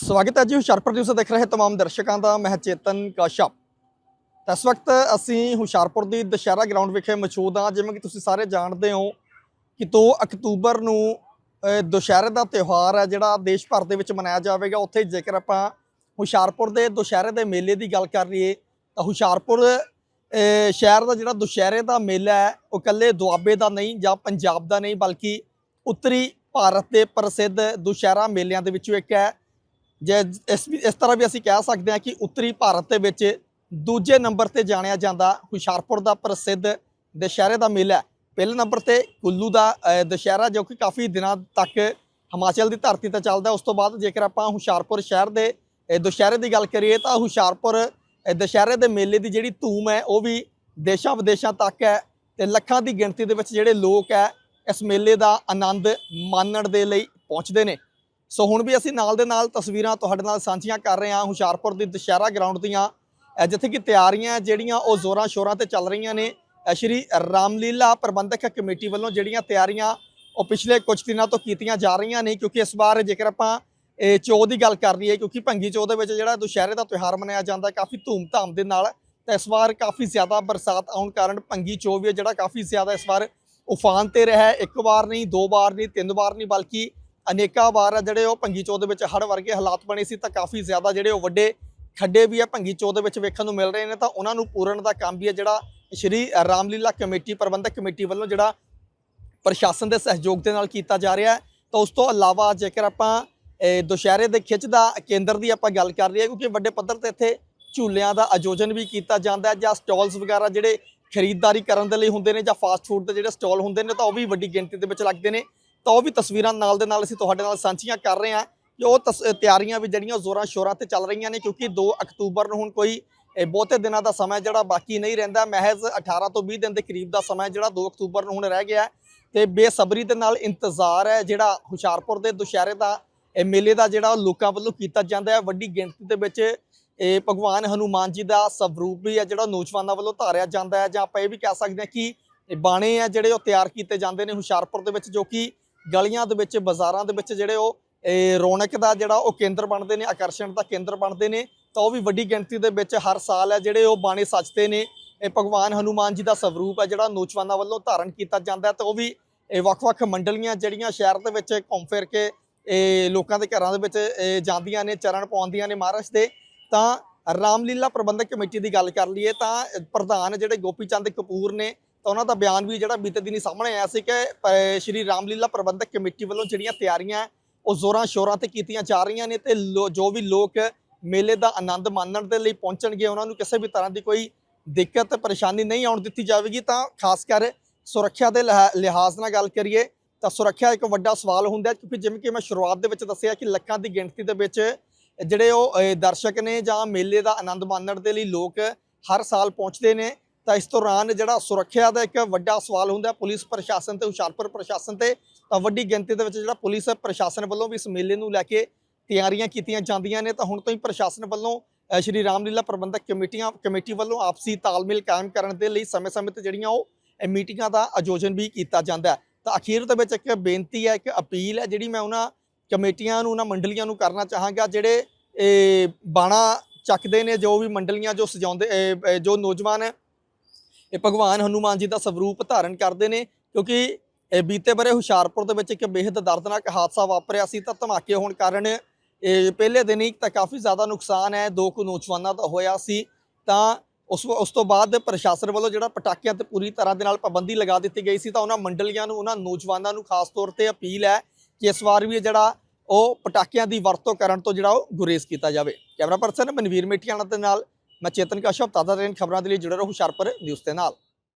ਸਵਾਗਤ ਹੈ ਜੀ ਹੁਸ਼ਿਆਰਪੁਰ ਨਿਊਜ਼ ਦੇਖ ਰਹੇ ਤਮਾਮ ਦਰਸ਼ਕਾਂ ਦਾ, ਮੈਂ ਚੇਤਨ ਕਸ਼ਪ ਇਸ ਵਕਤ ਅਸੀਂ ਹੁਸ਼ਿਆਰਪੁਰ ਦੀ ਦੁਸ਼ਹਿਰਾ ਗਰਾਊਂਡ ਵਿਖੇ ਮੌਜੂਦ ਹਾਂ, ਜਿਵੇਂ ਕਿ ਤੁਸੀਂ ਸਾਰੇ ਜਾਣਦੇ ਹੋ ਕਿ 2 ਅਕਤੂਬਰ ਨੂੰ ਦੁਸ਼ਹਿਰੇ ਦਾ ਤਿਉਹਾਰ ਹੈ, ਜਿਹੜਾ ਦੇਸ਼ ਭਰ ਦੇ ਵਿੱਚ ਮਨਾਇਆ ਜਾਵੇਗਾ। ਉੱਥੇ ਜੇਕਰ ਆਪਾਂ ਹੁਸ਼ਿਆਰਪੁਰ ਦੇ ਦੁਸ਼ਹਿਰੇ ਦੇ ਮੇਲੇ ਦੀ ਗੱਲ ਕਰ ਲਈਏ, ਤਾਂ ਹੁਸ਼ਿਆਰਪੁਰ ਸ਼ਹਿਰ ਦਾ ਜਿਹੜਾ ਦੁਸ਼ਹਿਰੇ ਦਾ ਮੇਲਾ ਹੈ, ਉਹ ਇਕੱਲੇ ਦੁਆਬੇ ਦਾ ਨਹੀਂ ਜਾਂ ਪੰਜਾਬ ਦਾ ਨਹੀਂ, ਬਲਕਿ ਉੱਤਰੀ ਭਾਰਤ ਦੇ ਪ੍ਰਸਿੱਧ ਦੁਸ਼ਹਿਰਾ ਮੇਲਿਆਂ ਦੇ ਵਿੱਚੋਂ ਇੱਕ ਹੈ। ਜੇ ਇਸ ਵੀ ਇਸ ਤਰ੍ਹਾਂ ਵੀ ਅਸੀਂ ਕਹਿ ਸਕਦੇ ਹਾਂ ਕਿ ਉੱਤਰੀ ਭਾਰਤ ਦੇ ਵਿੱਚ ਦੂਜੇ ਨੰਬਰ ਤੇ ਜਾਣਿਆ ਜਾਂਦਾ ਹੁਸ਼ਿਆਰਪੁਰ ਦਾ ਪ੍ਰਸਿੱਧ ਦੁਸ਼ਹਿਰੇ ਦਾ ਮੇਲਾ ਹੈ। ਪਹਿਲੇ ਨੰਬਰ ਤੇ ਕੁੱਲੂ ਦਾ ਦੁਸ਼ਹਿਰਾ ਜੋ ਕਿ ਕਾਫੀ ਦਿਨਾਂ ਤੱਕ ਹਿਮਾਚਲ ਦੀ ਧਰਤੀ ਤੇ ਚੱਲਦਾ, ਉਸ ਤੋਂ ਬਾਅਦ ਜੇਕਰ ਆਪਾਂ ਹੁਸ਼ਿਆਰਪੁਰ ਸ਼ਹਿਰ ਦੇ ਦੁਸ਼ਹਿਰੇ ਦੀ ਗੱਲ ਕਰੀਏ ਤਾਂ ਹੁਸ਼ਿਆਰਪੁਰ ਦੁਸ਼ਹਿਰੇ ਦੇ ਮੇਲੇ ਦੀ ਜਿਹੜੀ ਧੂਮ ਹੈ, ਉਹ ਵੀ ਦੇਸ਼ਾਂ ਵਿਦੇਸ਼ਾਂ ਤੱਕ ਹੈ ਤੇ ਲੱਖਾਂ ਦੀ ਗਿਣਤੀ ਦੇ ਵਿੱਚ ਜਿਹੜੇ ਲੋਕ ਹੈ, ਇਸ ਮੇਲੇ ਦਾ ਆਨੰਦ ਮਾਣਨ ਦੇ ਲਈ ਪਹੁੰਚਦੇ ਨੇ ਸੋ ਹੁਣ ਵੀ ਅਸੀਂ ਨਾਲ ਦੇ ਨਾਲ ਤਸਵੀਰਾਂ ਤੁਹਾਡੇ ਨਾਲ ਸਾਂਝੀਆਂ ਕਰ ਰਹੇ ਹਾਂ ਹੁਸ਼ਿਆਰਪੁਰ ਦੀ ਦੁਸ਼ਹਿਰਾ ਗਰਾਊਂਡ ਦੀਆਂ। ਜਿੱਥੇ ਕਿ ਤਿਆਰੀਆਂ ਜਿਹੜੀਆਂ ਉਹ ਜ਼ੋਰਾਂ ਸ਼ੋਰਾਂ ਤੇ ਚੱਲ ਰਹੀਆਂ ਨੇ ਸ਼੍ਰੀ ਰਾਮਲੀਲਾ ਪ੍ਰਬੰਧਕ ਕਮੇਟੀ ਵੱਲੋਂ ਜਿਹੜੀਆਂ ਤਿਆਰੀਆਂ ਉਹ ਪਿਛਲੇ ਕੁਝ ਦਿਨਾਂ ਤੋਂ ਕੀਤੀਆਂ ਜਾ ਰਹੀਆਂ ਨੇ, ਕਿਉਂਕਿ ਇਸ ਵਾਰ ਜੇਕਰ ਆਪਾਂ ਇਹ ਚੋਅ ਦੀ ਗੱਲ ਕਰ ਲਈਏ, ਕਿਉਂਕਿ ਭੰਗੀ ਚੋਅ ਦੇ ਵਿੱਚ ਜਿਹੜਾ ਦੁਸ਼ਹਿਰੇ ਦਾ ਤਿਉਹਾਰ ਮਨਾਇਆ ਜਾਂਦਾ ਕਾਫੀ ਧੂਮ-ਧਾਮ ਦੇ ਨਾਲ, ਤਾਂ ਇਸ ਵਾਰ ਕਾਫੀ ਜ਼ਿਆਦਾ ਬਰਸਾਤ ਆਉਣ ਕਾਰਨ ਭੰਗੀ ਚੋਅ ਵੀ ਹੈ ਜਿਹੜਾ ਕਾਫੀ ਜ਼ਿਆਦਾ ਇਸ ਵਾਰ ਉਫਾਨ ਤੇ ਰਿਹਾ ਇੱਕ ਵਾਰ ਨਹੀਂ, ਦੋ ਵਾਰ ਨਹੀਂ, ਤਿੰਨ ਵਾਰ ਨਹੀਂ, ਬਲਕਿ ਅਨੇਕਾਂ ਵਾਰ ਜਿਹੜੇ ਉਹ ਭੰਗੀ ਚੋਅ ਦੇ ਵਿੱਚ ਹੜ ਵਰਗੇ ਹਾਲਾਤ ਬਣੇ ਸੀ, ਤਾਂ ਕਾਫੀ ਜ਼ਿਆਦਾ ਜਿਹੜੇ ਉਹ ਵੱਡੇ ਖੱਡੇ ਵੀ ਆ ਭੰਗੀ ਚੋਅ ਦੇ ਵਿੱਚ ਵੇਖਣ ਨੂੰ ਮਿਲ ਰਹੇ ਨੇ, ਤਾਂ ਉਹਨਾਂ ਨੂੰ ਪੂਰਨ ਦਾ ਕੰਮ ਵੀ ਹੈ ਜਿਹੜਾ ਸ਼੍ਰੀ ਰਾਮਲੀਲਾ ਕਮੇਟੀ, ਪ੍ਰਬੰਧਕ ਕਮੇਟੀ ਵੱਲੋਂ ਜਿਹੜਾ ਪ੍ਰਸ਼ਾਸਨ ਦੇ ਸਹਿਯੋਗ ਦੇ ਨਾਲ ਕੀਤਾ ਜਾ ਰਿਹਾ ਹੈ। ਤਾਂ ਉਸ ਤੋਂ ਇਲਾਵਾ ਜੇਕਰ ਆਪਾਂ ਦੁਸ਼ਹਿਰੇ ਦੇ ਖਿੱਚ ਦਾ ਕੇਂਦਰ ਦੀ ਆਪਾਂ ਗੱਲ ਕਰ ਲਈਏ, ਕਿਉਂਕਿ ਵੱਡੇ ਪੱਧਰ ਤੇ ਇੱਥੇ ਝੂਲਿਆਂ ਦਾ ਆਯੋਜਨ ਵੀ ਕੀਤਾ ਜਾਂਦਾ ਹੈ, ਜਾਂ ਸਟਾਲਸ ਵਗੈਰਾ ਜਿਹੜੇ ਖਰੀਦਦਾਰੀ ਕਰਨ ਦੇ ਲਈ ਹੁੰਦੇ ਨੇ, ਜਾਂ ਫਾਸਟ ਫੂਡ ਦੇ ਜਿਹੜੇ ਸਟਾਲ ਹੁੰਦੇ ਨੇ, ਤਾਂ ਉਹ ਵੀ ਵੱਡੀ ਗਿਣਤੀ ਦੇ ਵਿੱਚ ਲੱਗਦੇ ਨੇ। ਤਾਂ ਉਹ ਵੀ ਤਸਵੀਰਾਂ ਨਾਲ ਦੇ ਨਾਲ ਅਸੀਂ ਤੁਹਾਡੇ ਨਾਲ ਸਾਂਝੀਆਂ ਕਰ ਰਹੇ ਹਾਂ ਕਿ ਉਹ ਤਸ- ਤਿਆਰੀਆਂ ਵੀ ਜਿਹੜੀਆਂ ਜ਼ੋਰਾਂ ਸ਼ੋਰਾਂ ਤੇ ਚੱਲ ਰਹੀਆਂ ਨੇ ਕਿਉਂਕਿ 2 ਅਕਤੂਬਰ ਨੂੰ ਹੁਣ ਕੋਈ ਇਹ ਬਹੁਤੇ ਦਿਨਾਂ ਦਾ ਸਮਾਂ ਜਿਹੜਾ ਬਾਕੀ ਨਹੀਂ ਰਹਿੰਦਾ, ਮਹਿਜ਼ 18 ਤੋਂ 20 ਦਿਨ ਦੇ ਕਰੀਬ ਦਾ ਸਮਾਂ ਜਿਹੜਾ 2 ਅਕਤੂਬਰ ਨੂੰ ਹੁਣ ਰਹਿ ਗਿਆ ਹੈ ਤੇ ਬੇਸਬਰੀ ਦੇ ਨਾਲ ਇੰਤਜ਼ਾਰ ਹੈ ਜਿਹੜਾ ਹੁਸ਼ਿਆਰਪੁਰ ਦੇ ਦੁਸ਼ਹਿਰੇ ਦਾ, ਇਹ ਮੇਲੇ ਦਾ ਜਿਹੜਾ ਉਹ ਲੋਕਾਂ ਵੱਲੋਂ ਕੀਤਾ ਜਾਂਦਾ ਹੈ। ਵੱਡੀ ਗਿਣਤੀ ਦੇ ਵਿੱਚ, ਇਹ ਭਗਵਾਨ ਹਨੂਮਾਨ ਜੀ ਦਾ ਸਵਰੂਪ ਵੀ ਹੈ ਜਿਹੜਾ ਨੌਜਵਾਨਾਂ ਵੱਲੋਂ ਧਾਰਿਆ ਜਾਂਦਾ ਹੈ ਜਾਂ ਆਪਾਂ ਇਹ ਵੀ ਕਹਿ ਸਕਦੇ ਹਾਂ ਕਿ ਇਹ ਬਾਣੇ ਆ ਜਿਹੜੇ ਉਹ ਤਿਆਰ ਕੀਤੇ ਜਾਂਦੇ ਨੇ ਹੁਸ਼ਿਆਰਪੁਰ ਦੇ ਵਿੱਚ ਜੋ ਕਿ ਗਲੀਆਂ ਦੇ ਵਿੱਚ, ਬਾਜ਼ਾਰਾਂ ਦੇ ਵਿੱਚ ਜਿਹੜੇ ਉਹ, ਇਹ ਰੌਣਕ ਦਾ ਜਿਹੜਾ ਉਹ ਕੇਂਦਰ ਬਣਦੇ ਨੇ, ਆਕਰਸ਼ਣ ਦਾ ਕੇਂਦਰ ਬਣਦੇ ਨੇ, ਤਾਂ ਉਹ ਵੀ ਵੱਡੀ ਗਿਣਤੀ ਦੇ ਵਿੱਚ ਹਰ ਸਾਲ ਹੈ ਜਿਹੜੇ ਉਹ ਬਾਣੇ ਸੱਜਦੇ ਨੇ। ਇਹ ਭਗਵਾਨ ਹਨੂਮਾਨ ਜੀ ਦਾ ਸਵਰੂਪ ਹੈ, ਜਿਹੜਾ ਨੌਜਵਾਨਾਂ ਵੱਲੋਂ ਧਾਰਨ ਕੀਤਾ ਜਾਂਦਾ ਤਾਂ ਉਹ ਵੀ ਇਹ ਵੱਖ-ਵੱਖ ਮੰਡਲੀਆਂ ਜਿਹੜੀਆਂ ਸ਼ਹਿਰ ਦੇ ਵਿੱਚ ਘੁੰਮ ਫਿਰ ਕੇ ਇਹ ਲੋਕਾਂ ਦੇ ਘਰਾਂ ਦੇ ਵਿੱਚ ਜਾਂਦੀਆਂ ਨੇ, ਚਰਨ ਪਾਉਂਦੀਆਂ ਨੇ ਮਹਾਰਾਜ ਦੇ। ਤਾਂ ਰਾਮਲੀਲਾ ਪ੍ਰਬੰਧਕ ਕਮੇਟੀ ਦੀ ਗੱਲ ਕਰ ਲਈਏ, ਤਾਂ ਪ੍ਰਧਾਨ ਜਿਹੜੇ ਗੋਪੀ ਚੰਦ ਕਪੂਰ ਨੇ ਤਾਂ ਉਹਨਾਂ ਦਾ ਬਿਆਨ ਵੀ ਜਿਹੜਾ ਬੀਤੇ ਦਿਨੀ ਸਾਹਮਣੇ ਆਇਆ ਸੀ ਕਿ ਸ਼੍ਰੀ ਰਾਮਲੀਲਾ ਪ੍ਰਬੰਧਕ ਕਮੇਟੀ ਵੱਲੋਂ ਜਿਹੜੀਆਂ ਤਿਆਰੀਆਂ ਉਹ ਜ਼ੋਰਾਂ ਸ਼ੋਰਾਂ ਤੇ ਕੀਤੀਆਂ ਜਾ ਰਹੀਆਂ ਨੇ ਤੇ ਲੋ- ਜੋ ਵੀ ਲੋਕ ਮੇਲੇ ਦਾ ਆਨੰਦ ਮਾਣਨ ਦੇ ਲਈ ਪਹੁੰਚਣਗੇ, ਉਹਨਾਂ ਨੂੰ ਕਿਸੇ ਵੀ ਤਰ੍ਹਾਂ ਦੀ ਕੋਈ ਦਿੱਕਤ, ਪਰੇਸ਼ਾਨੀ ਨਹੀਂ ਆਉਣ ਦਿੱਤੀ ਜਾਵੇਗੀ। ਤਾਂ ਖਾਸ ਕਰ ਸੁਰੱਖਿਆ ਦੇ ਲਿਹਾ- ਲਿਹਾਜ਼ ਨਾਲ ਗੱਲ ਕਰੀਏ ਤਾਂ ਸੁਰੱਖਿਆ ਇੱਕ ਵੱਡਾ ਸਵਾਲ ਹੁੰਦਾ ਕਿਉਂਕਿ ਜਿਵੇਂ ਕਿ ਮੈਂ ਸ਼ੁਰੂਆਤ ਦੇ ਵਿੱਚ ਦੱਸਿਆ ਕਿ ਲੱਖਾਂ ਦੀ ਗਿਣਤੀ ਦੇ ਵਿੱਚ ਜਿਹੜੇ ਉਹ ਦਰਸ਼ਕ ਨੇ ਜਾਂ ਮੇਲੇ ਦਾ ਆਨੰਦ ਮਾਣਨ ਦੇ ਲਈ ਲੋਕ ਹਰ ਸਾਲ ਪਹੁੰਚਦੇ ਨੇ। ਤਾਂ ਇਸ ਦੌਰਾਨ ਜਿਹੜਾ ਸੁਰੱਖਿਆ ਦਾ ਇੱਕ ਵੱਡਾ ਸਵਾਲ ਹੁੰਦਾ ਪੁਲਿਸ ਪ੍ਰਸ਼ਾਸਨ ਤੇ, ਹੁਸ਼ਿਆਰਪੁਰ ਪ੍ਰਸ਼ਾਸਨ ਤੇ, ਤਾਂ ਵੱਡੀ ਗਿਣਤੀ ਦੇ ਵਿੱਚ ਜਿਹੜਾ ਪੁਲਿਸ ਪ੍ਰਸ਼ਾਸਨ ਵੱਲੋਂ ਵੀ ਇਸ ਮੇਲੇ ਨੂੰ ਲੈ ਕੇ ਤਿਆਰੀਆਂ ਕੀਤੀਆਂ ਜਾਂਦੀਆਂ ਨੇ, ਤਾਂ ਹੁਣ ਤੋਂ ਹੀ ਪ੍ਰਸ਼ਾਸਨ ਵੱਲੋਂ ਸ਼੍ਰੀ ਰਾਮਲੀਲਾ ਪ੍ਰਬੰਧਕ ਕਮੇਟੀਆਂ, ਕਮੇਟੀ ਵੱਲੋਂ ਆਪਸੀ ਤਾਲਮੇਲ ਕਾਇਮ ਕਰਨ ਦੇ ਲਈ ਸਮੇਂ-ਸਮੇਂ ਤੇ ਜਿਹੜੀਆਂ ਉਹ ਮੀਟਿੰਗਾਂ ਦਾ ਆਯੋਜਨ ਵੀ ਕੀਤਾ ਜਾਂਦਾ ਤਾਂ ਅਖੀਰ ਦੇ ਵਿੱਚ ਇੱਕ ਬੇਨਤੀ ਹੈ, ਇੱਕ ਅਪੀਲ ਹੈ, ਜਿਹੜੀ ਮੈਂ ਉਹਨਾਂ ਕਮੇਟੀਆਂ ਨੂੰ, ਉਹਨਾਂ ਮੰਡਲੀਆਂ ਨੂੰ ਕਰਨਾ ਚਾਹਾਂਗਾ, ਜਿਹੜੇ ਬਾਣਾ ਚੱਕਦੇ ਨੇ, ਜੋ ਵੀ ਮੰਡਲੀਆਂ ਜੋ ਸਜਾਉਂਦੇ ਜੋ ਨੌਜਵਾਨ ਇਹ ਭਗਵਾਨ ਹਨੂਮਾਨ ਜੀ ਦਾ ਸਵਰੂਪ ਧਾਰਨ ਕਰਦੇ ਨੇ, ਕਿਉਂਕਿ ਇਹ ਬੀਤੇ ਬਰੇ ਹੁਸ਼ਿਆਰਪੁਰ ਦੇ ਵਿੱਚ ਇੱਕ ਬੇहद ਦਰਦਨਾਕ ਹਾਦਸਾ ਵਾਪਰਿਆ ਸੀ, ਤਾਂ ਧਮਾਕੇ ਹੋਣ ਕਾਰਨ ਇਹ ਪਹਿਲੇ ਦਿਨ ਹੀ ਤਾਂ ਕਾਫੀ ਜ਼ਿਆਦਾ ਨੁਕਸਾਨ ਹੈ, ਦੋ ਕੁ ਨੌਜਵਾਨਾਂ ਦਾ ਹੋਇਆ ਸੀ, ਤਾਂ ਉਸ ਉਸ ਤੋਂ ਬਾਅਦ ਪ੍ਰਸ਼ਾਸਨ ਵੱਲੋਂ ਜਿਹੜਾ ਪਟਾਕਿਆਂ ਤੇ ਪੂਰੀ ਤਰ੍ਹਾਂ ਦੇ ਨਾਲ ਪਾਬੰਦੀ ਲਗਾ ਦਿੱਤੀ ਗਈ ਸੀ, ਤਾਂ ਉਹਨਾਂ ਮੰਡਲੀਆਂ ਨੂੰ, ਉਹਨਾਂ ਨੌਜਵਾਨਾਂ ਨੂੰ ਖਾਸ ਤੌਰ ਤੇ ਅਪੀਲ ਹੈ ਕਿ ਇਸ ਵਾਰ ਵੀ ਇਹ ਜਿਹੜਾ ਉਹ ਪਟਾਕਿਆਂ ਦੀ ਵਰਤੋਂ ਕਰਨ ਤੋਂ ਜਿਹੜਾ ਉਹ ਗੁਰੇਜ਼ ਕੀਤਾ ਜਾਵੇ। ਕੈਮਰਾ ਪਰਸਨ ਮਨਵੀਰ ਮੇਠੀਆਣਾ ਦੇ ਨਾਲ ਮੈਂ ਚੇਤਨ ਕਸ਼ਪ ਤਾਜ਼ਾ ਟ੍ਰੇਨ ਖਬਰਾਂ ਦੇ ਲਈ ਜੁੜੇ ਰਹੋ ਹੁਸ਼ਿਆਰਪੁਰ ਨਿਊਜ਼ ਦੇ ਨਾਲ।